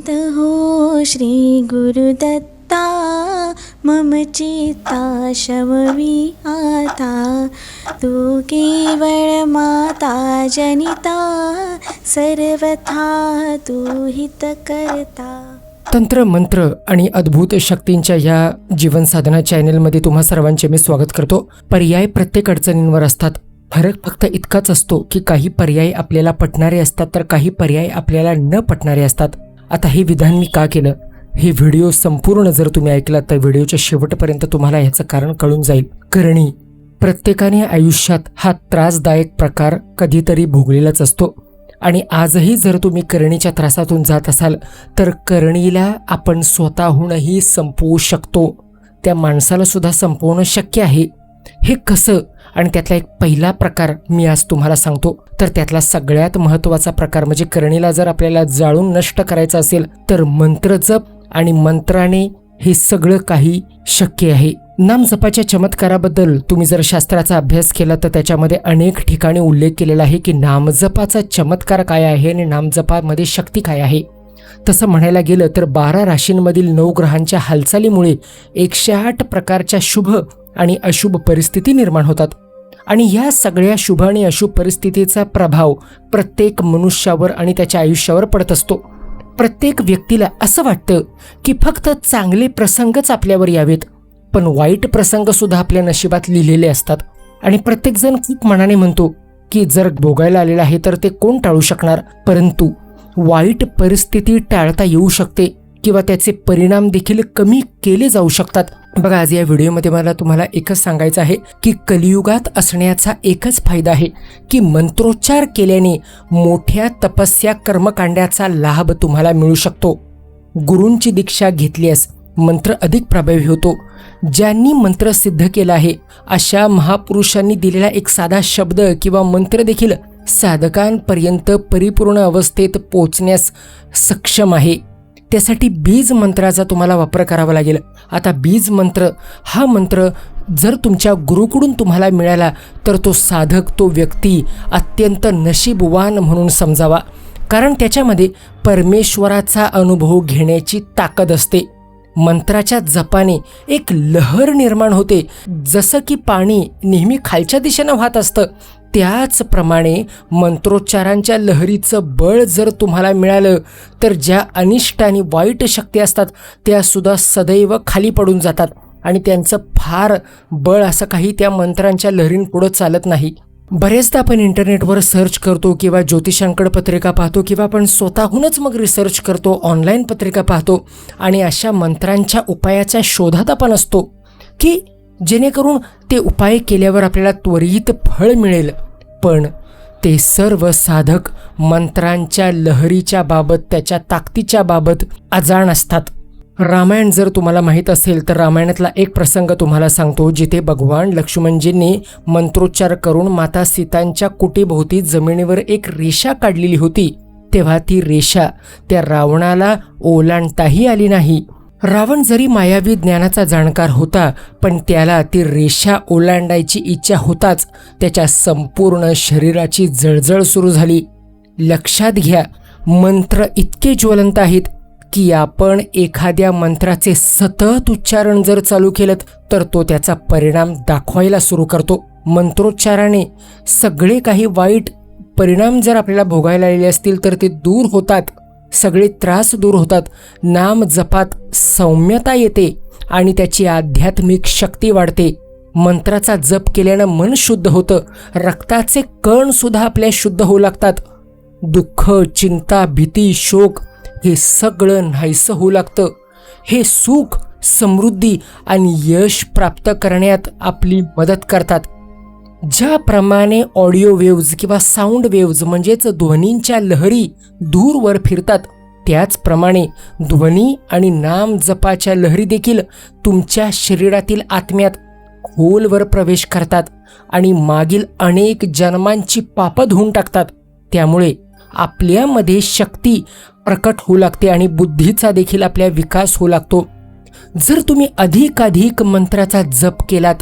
शान्त हो श्री गुरुदत्ता मम चित्ता शमवी आता। तू केवळ माता जनिता। सर्वथा तू हित करता तंत्र मंत्र आणि अद्भुत शक्तींच्या या जीवन साधना चॅनेलमध्ये तुम्हा सर्वांचे मी स्वागत करतो. पर्याय प्रत्येक अडचणींवर असतात. फरक फक्त इतकाच असतो की काही पर्याय आपल्याला पटणारे असतात तर काही पर्याय आपल्याला न पटणारे असतात. आता हे विधान मी का केलं? हे व्हिडिओ संपूर्ण जर तुम्ही ऐकलात तर व्हिडिओच्या शेवटपर्यंत तुम्हाला ह्याचं कारण कळून जाईल. करणी प्रत्येकाने आयुष्यात हा त्रासदायक प्रकार कधीतरी भोगलेलाच असतो. आणि आजही जर तुम्ही करणीच्या त्रासातून जात असाल तर करणीला आपण स्वतःहूनही संपवू शकतो. त्या माणसाला सुद्धा संपवणं शक्य आहे. हे कसं? आणि त्यातला एक पहिला प्रकार मी आज तुम्हाला सांगतो. तर त्यातला सगळ्यात महत्त्वाचा प्रकार म्हणजे करणीला जर आपल्याला जाळून नष्ट करायचं असेल तर मंत्र जप आणि मंत्राने हे सगळं काही शक्य आहे. नाम जपाच्या चमत्काराबद्दल तुम्ही जर शास्त्राचा अभ्यास केला तर त्याच्यामध्ये अनेक ठिकाणी उल्लेख केलेला आहे की नामजपाचा चमत्कार काय आहे आणि नामजपामध्ये शक्ती काय आहे. तसं म्हणायला गेलं तर बारा राशींमधील नऊ ग्रहांच्या हालचालीमुळे एकशे आठ प्रकारच्या शुभ आणि अशुभ परिस्थिती निर्माण होतात. आणि ह्या सगळ्या शुभ आणि अशुभ परिस्थितीचा प्रभाव प्रत्येक मनुष्यावर आणि त्याच्या आयुष्यावर पडत असतो. प्रत्येक व्यक्तीला असं वाटतं की फक्त चांगले प्रसंगच आपल्यावर यावेत पण वाईट प्रसंगसुद्धा आपल्या नशिबात लिहिलेले असतात. आणि प्रत्येकजण खूप मनाने म्हणतो की जर भोगायला आलेलं आहे तर ते कोण टाळू शकणार? परंतु वाईट परिस्थिती टाळता येऊ शकते किंवा त्याचे परिणाम देखील कमी केले जाऊ शकतात. बघा आज या व्हिडिओमध्ये मला तुम्हाला एकच सांगायचं आहे की कलियुगात असण्याचा एकच फायदा आहे की मंत्रोच्चार केल्याने मोठ्या तपस्या कर्मकांड्याचा लाभ तुम्हाला मिळू शकतो. गुरूंची दीक्षा घेतल्यास मंत्र अधिक प्रभावी होतो. ज्यांनी मंत्र सिद्ध केला आहे अशा महापुरुषांनी दिलेला एक साधा शब्द किंवा मंत्र देखील साधकांपर्यंत परिपूर्ण अवस्थेत पोचण्यास सक्षम आहे. त्यासाठी बीज मंत्राचा तुम्हाला वापर करावा लागेल. आता बीज मंत्र हा मंत्र जर तुमच्या गुरुकडून तुम्हाला मिळाला तर तो साधक तो व्यक्ती अत्यंत नशीबवान म्हणून समजावा. कारण त्याच्यामध्ये परमेश्वराचा अनुभव घेण्याची ताकद असते. मंत्राच्या जपाने एक लहर निर्माण होते जसं की पाणी नेहमी खालच्या दिशेनं वाहत असतं. त्याचप्रमाणे मंत्रोच्चारांच्या लहरीचं बळ जर तुम्हाला मिळालं तर ज्या अनिष्ट आणि वाईट शक्ती असतात त्यासुद्धा सदैव खाली पडून जातात. आणि त्यांचं फार बळ असं काही त्या मंत्रांच्या लहरींपुढं चालत नाही. बरेचदा आपण इंटरनेटवर सर्च करतो किंवा ज्योतिषांकडे पत्रिका पाहतो किंवा आपण स्वतःहूनच मग रिसर्च करतो ऑनलाईन पत्रिका पाहतो आणि अशा मंत्रांच्या उपायाच्या शोधात आपण असतो की जेणेकरून ते उपाय केल्यावर आपल्याला त्वरित फळ मिळेल. पण ते सर्व साधक मंत्रांच्या लहरीच्या बाबत त्याच्या ताकदीच्या बाबत अजाण असतात. रामायण जर तुम्हाला माहीत असेल तर रामायणातला एक प्रसंग तुम्हाला सांगतो जिथे भगवान लक्ष्मणजींनी मंत्रोच्चार करून माता सीतांच्या कुटीभोवती जमिनीवर एक रेषा काढलेली होती. तेव्हा ती रेषा त्या रावणाला ओलांडताही आली नाही. रावण जरी मायावी ज्ञानाचा जाणकार होता पण त्याला ती रेषा ओलांडायची इच्छा होताच. त्याच्या संपूर्ण शरीराची जळजळ सुरू झाली. लक्षात घ्या मंत्र इतके ज्वलंत आहेत की आपण एखाद्या मंत्राचे सतत उच्चारण जर चालू केलं तर तो त्याचा परिणाम दाखवायला सुरू करतो. मंत्रोच्चाराने सगळे काही वाईट परिणाम जर आपल्याला भोगायला आलेले असतील तर ते दूर होतात. सगळे त्रास दूर होतात. नाम जपात सौम्यता येते आणि त्याची आध्यात्मिक शक्ती वाढते. मंत्राचा जप केल्यानं मन शुद्ध होतं. रक्ताचे कण सुद्धा आपल्या शुद्ध होऊ लागतात. दुःख चिंता भीती शोक हे सगळं नाहीसं होऊ लागतं. हे सुख समृद्धी आणि यश प्राप्त करण्यात आपली मदत करतात. ज्याप्रमाणे ऑडिओ वेव्ज किंवा साऊंड वेव्ज म्हणजेच ध्वनींच्या लहरी दूरवर फिरतात त्याचप्रमाणे ध्वनी आणि नाम जपाच्या लहरी देखील तुमच्या शरीरातील आत्म्यात खोलवर प्रवेश करतात आणि मागील अनेक जन्मांची पापं धुवून टाकतात. त्यामुळे आपल्यामध्ये शक्ती प्रकट होऊ लागते आणि बुद्धीचा देखील आपल्या विकास होऊ लागतो. जर तुम्ही अधिकाधिक मंत्राचा जप केलात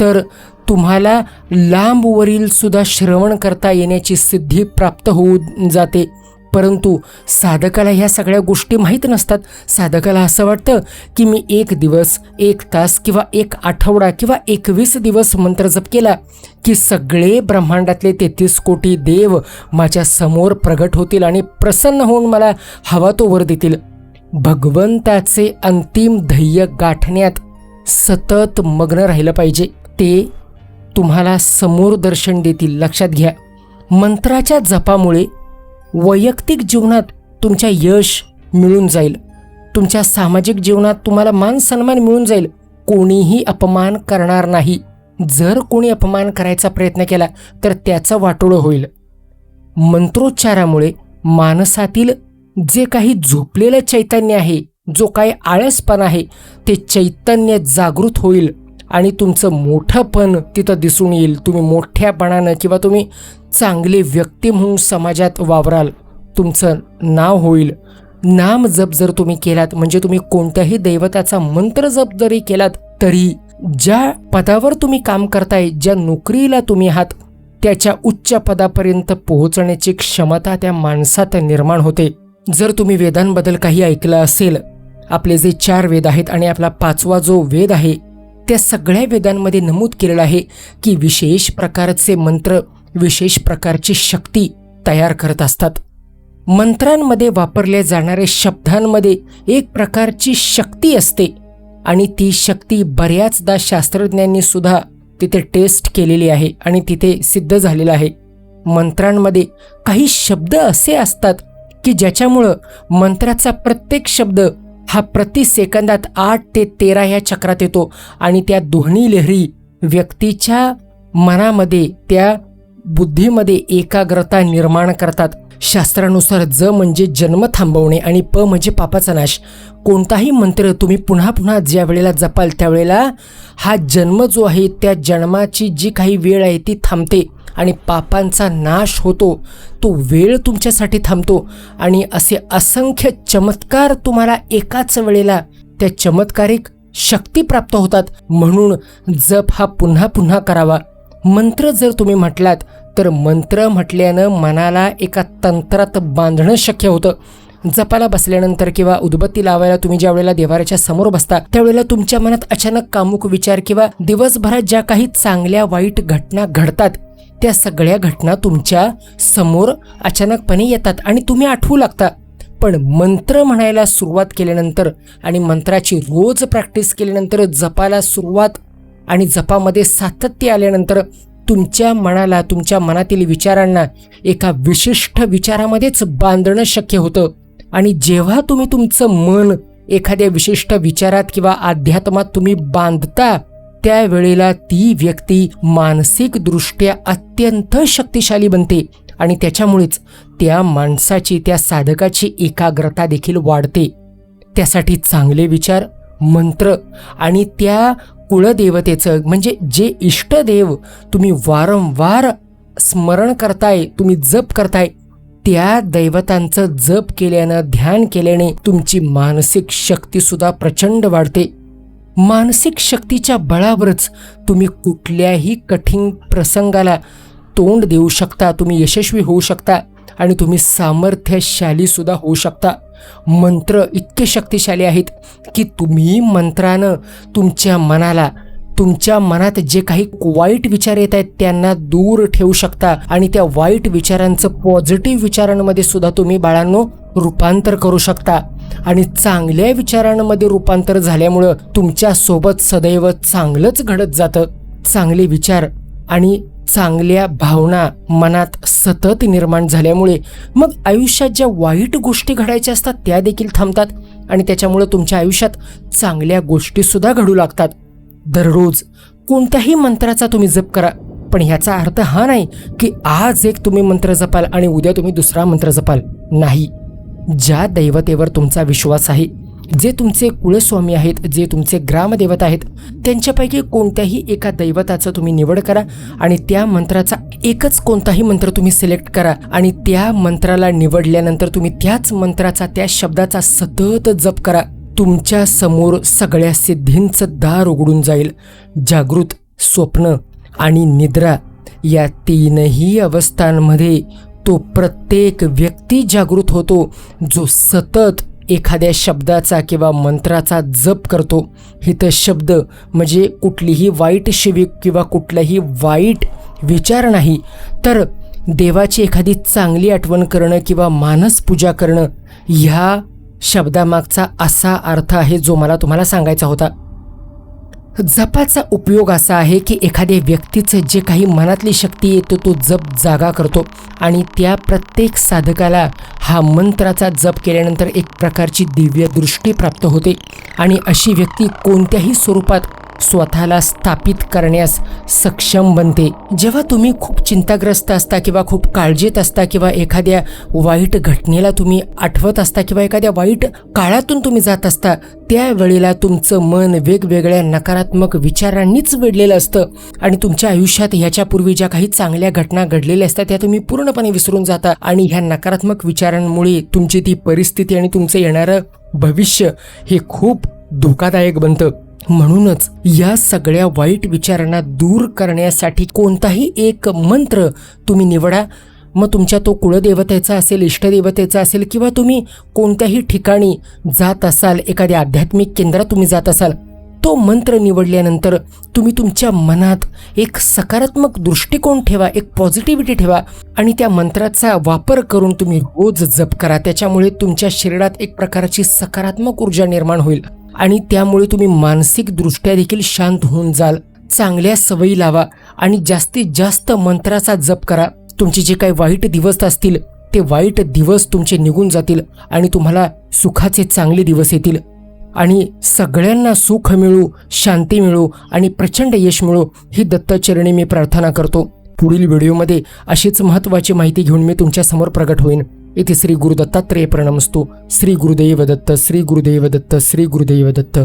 तर तुम्हाला लांबवरील सुद्धा श्रवण करता येण्याची सिद्धी प्राप्त होऊन जाते. परंतु साधकाला ह्या सगळ्या गोष्टी माहीत नसतात. साधकाला असं वाटतं की मी एक दिवस एक तास किंवा एक आठवडा किंवा एकवीस दिवस मंत्र जप केला की सगळे ब्रह्मांडातले तेहतीस कोटी देव माझ्यासमोर प्रगट होतील आणि प्रसन्न होऊन मला हवा तो वर देतील. भगवंताचे अंतिम ध्येय गाठण्यात सतत मग्न राहिलं पाहिजे. ते तुम्हाला समोर दर्शन देतील. लक्षात घ्या. मंत्राच्या जपामुळे वैयक्तिक जीवनात तुमच्या यश मिळून जाईल. तुमच्या सामाजिक जीवनात तुम्हाला मान सन्मान मिळून जाईल. कोणीही अपमान करणार नाही. जर कोणी अपमान करायचा प्रयत्न केला तर त्याचं वाटोळं होईल. मंत्रोच्चारामुळे मानसातील जे काही झोपलेलं चैतन्य आहे जो काही आळसपण आहे ते चैतन्य जागृत होईल. आणि तुमचं मोठंपण तिथं दिसून येईल. तुम्ही मोठ्यापणानं किंवा तुम्ही चांगली व्यक्ती म्हणून समाजात वावराल तुमचं नाव होईल. नाम जप जर तुम्ही केलात म्हणजे तुम्ही कोणत्याही दैवताचा मंत्र जप जरी केलात तरी ज्या पदावर तुम्ही काम करताय ज्या नोकरीला तुम्ही आहात त्याच्या उच्च पदापर्यंत पोहोचण्याची क्षमता त्या माणसात निर्माण होते. जर तुम्ही वेदांबद्दल काही ऐकलं असेल आपले जे चार वेद आहेत आणि आपला पाचवा जो वेद आहे त्या सगळ्या वेदांमध्ये नमूद केलेलं आहे की विशेष प्रकारचे मंत्र विशेष प्रकारची शक्ती तयार करत असतात. मंत्रांमध्ये वापरल्या जाणाऱ्या शब्दांमध्ये एक प्रकारची शक्ती असते आणि ती शक्ती बऱ्याचदा शास्त्रज्ञांनी सुद्धा तिथे टेस्ट केलेली आहे आणि तिथे सिद्ध झालेलं आहे. मंत्रांमध्ये काही शब्द असे असतात की ज्याच्यामुळं मंत्राचा प्रत्येक शब्द हा प्रति सेकंदात आठ ते तेरा ह्या चक्रात येतो. आणि त्या दोन्ही लहरी व्यक्तीच्या मनामध्ये त्या बुद्धीमध्ये एकाग्रता निर्माण करतात. शास्त्रानुसार ज म्हणजे जन्म थांबवणे आणि प म्हणजे पापाचा नाश. कोणताही मंत्र तुम्ही पुन्हा पुन्हा ज्या वेळेला जपाल त्यावेळेला हा जन्म जो आहे त्या जन्माची जी काही वेळ आहे ती थांबते. आणि पापांचा नाश होतो. तो वेळ तुमच्यासाठी थांबतो आणि असे असंख्य चमत्कार तुम्हाला एकाच वेळेला त्या चमत्कारिक शक्ती प्राप्त होतात. म्हणून जप हा पुन्हा पुन्हा करावा. मंत्र जर तुम्ही म्हटलात तर मंत्र म्हटल्यानं मनाला एका तंत्रात बांधणं शक्य होतं. जपाला बसल्यानंतर किंवा उदबत्ती लावायला तुम्ही ज्या वेळेला देवाऱ्याच्या समोर बसता त्यावेळेला तुमच्या मनात अचानक कामुक विचार किंवा दिवसभरात ज्या काही चांगल्या वाईट घटना घडतात त्या सगळ्या घटना तुमच्यासमोर अचानकपणे येतात आणि तुम्ही आठवू लागता. पण मंत्र म्हणायला सुरुवात केल्यानंतर आणि मंत्राची रोज प्रॅक्टिस केल्यानंतर जपाला सुरुवात आणि जपामध्ये सातत्य आल्यानंतर तुमच्या मनाला तुमच्या मनातील विचारांना एका विशिष्ट विचारामध्येच बांधणं शक्य होतं. आणि जेव्हा तुम्ही तुमचं मन एखाद्या विशिष्ट विचारात किंवा अध्यात्मात तुम्ही बांधता त्यावेळेला ती व्यक्ती मानसिकदृष्ट्या अत्यंत शक्तिशाली बनते आणि त्याच्यामुळेच त्या माणसाची त्या साधकाची एकाग्रता देखील वाढते. त्यासाठी चांगले विचार मंत्र आणि त्या कुळदेवतेचं म्हणजे जे इष्टदेव तुम्ही वारंवार स्मरण करताय तुम्ही जप करताय त्या दैवतांचं जप केल्यानं ध्यान केल्याने तुमची मानसिक शक्तीसुद्धा प्रचंड वाढते. मानसिक शक्तीच्या बळावरच तुम्ही कुठल्याही कठीण प्रसंगाला तोंड देऊ शकता तुम्ही यशस्वी होऊ शकता आणि तुम्ही सामर्थ्यशालीसुद्धा होऊ शकता. मंत्र इतके शक्तिशाली आहेत की तुम्ही मंत्रानं तुमच्या मनाला तुमच्या मनात जे काही वाईट विचार येत आहेत त्यांना दूर ठेवू शकता आणि त्या वाईट विचारांचं पॉझिटिव्ह विचारांमध्ये सुद्धा तुम्ही बाळांनो रूपांतर करू शकता. आणि चांगल्या विचारांमध्ये रूपांतर झाल्यामुळं तुमच्यासोबत सदैव चांगलंच घडत जातं. चांगले विचार आणि चांगल्या भावना मनात सतत निर्माण झाल्यामुळे मग आयुष्यात ज्या वाईट गोष्टी घडायच्या असतात त्या देखील थांबतात आणि त्याच्यामुळं तुमच्या आयुष्यात चांगल्या गोष्टीसुद्धा घडू लागतात. दररोज कोणत्याही मंत्राचा तुम्ही जप करा पण ह्याचा अर्थ हा नाही की आज एक तुम्ही मंत्र जपाल आणि उद्या तुम्ही दुसरा मंत्र जपाल. नाही. ज्या दैवतेवर तुमचा विश्वास आहे जे तुमचे कुळस्वामी आहेत जे तुमचे ग्रामदेवता आहेत त्यांच्यापैकी कोणत्याही एका दैवताचं तुम्ही निवड करा आणि त्या मंत्राचा एकच कोणताही मंत्र तुम्ही सिलेक्ट करा आणि त्या मंत्राला निवडल्यानंतर तुम्ही त्याच मंत्राचा त्या शब्दाचा सतत जप करा. तुमच्यासमोर सगळ्या सिद्धींचं दार उघडून जाईल. जागृत स्वप्न आणि निद्रा या तीनही अवस्थांमध्ये तो प्रत्येक व्यक्ती जागृत होतो जो सतत एखाद्या शब्दाचा किंवा मंत्राचा जप करतो. हिथं शब्द म्हणजे कुठलीही वाईट शिवी किंवा कुठलाही वाईट विचार नाही तर देवाची एखादी चांगली आठवण करणं किंवा मानस पूजा करणं ह्या शब्दामागचा असा अर्थ आहे जो मला तुम्हाला सांगायचा होता. जपाचा उपयोग असा आहे की एखाद्या व्यक्तीचं जे काही मनातली शक्ती येतो तो जप जागा करतो. आणि त्या प्रत्येक साधकाला हा मंत्राचा जप केल्यानंतर एक प्रकारची दिव्य दृष्टी प्राप्त होते. आणि अशी व्यक्ती कोणत्याही स्वरूपात स्वतःला स्थापित करण्यास सक्षम बनते. जेव्हा तुम्ही खूप चिंताग्रस्त असता किंवा खूप काळजीत असता किंवा एखाद्या वाईट घटनेला तुम्ही आठवत असता किंवा एखाद्या वाईट काळातून तुम्ही जात असता त्यावेळेला तुमचं मन वेगवेगळ्या नकारात्मक विचारांनीच वेढलेलं असतं आणि तुमच्या आयुष्यात ह्याच्यापूर्वी ज्या काही चांगल्या घटना घडलेल्या असतात त्या तुम्ही पूर्णपणे विसरून जाता आणि ह्या नकारात्मक विचारांमुळे तुमची ती परिस्थिती आणि तुमचं येणारं भविष्य हे खूप धोकादायक बनतं. म्हणूनच या सगळ्या वाईट विचारांना दूर करण्यासाठी कोणताही एक मंत्र तुम्ही निवडा. मग तुमच्या तो कुळदेवतेचा असेल इष्टदेवतेचा असेल किंवा तुम्ही कोणत्याही ठिकाणी जात असाल एखाद्या आध्यात्मिक केंद्रात तुम्ही जात असाल तो मंत्र निवडल्यानंतर तुम्ही तुमच्या मनात एक सकारात्मक दृष्टिकोन ठेवा एक पॉझिटिव्हिटी ठेवा आणि त्या मंत्राचा वापर करून तुम्ही रोज जप करा. त्याच्यामुळे तुमच्या शरीरात एक प्रकारची सकारात्मक ऊर्जा निर्माण होईल. आणि त्यामुळे तुम्ही मानसिकदृष्ट्या देखील शांत होऊन जाल. चांगल्या सवयी लावा आणि जास्तीत जास्त मंत्राचा जप करा. तुमचे जे काही वाईट दिवस असतील ते वाईट दिवस तुमचे निघून जातील आणि तुम्हाला सुखाचे चांगले दिवस येतील. आणि सगळ्यांना सुख मिळू शांती मिळू आणि प्रचंड यश मिळू ही दत्तचरणी मी प्रार्थना करतो. पुढील व्हिडिओमध्ये अशीच महत्त्वाची माहिती घेऊन मी तुमच्यासमोर प्रकट प्रगट होईन. ಇತಿ ಶ್ರೀ ಗುರುದತ್ತಾತ್ರೇಯ ಪ್ರಣಮಸ್ತು ಶ್ರೀ ಗುರುದೇವದತ್ತ ಶ್ರೀ ಗುರುದೇವದತ್ತ ಶ್ರೀ ಗುರುದೇವದತ್ತ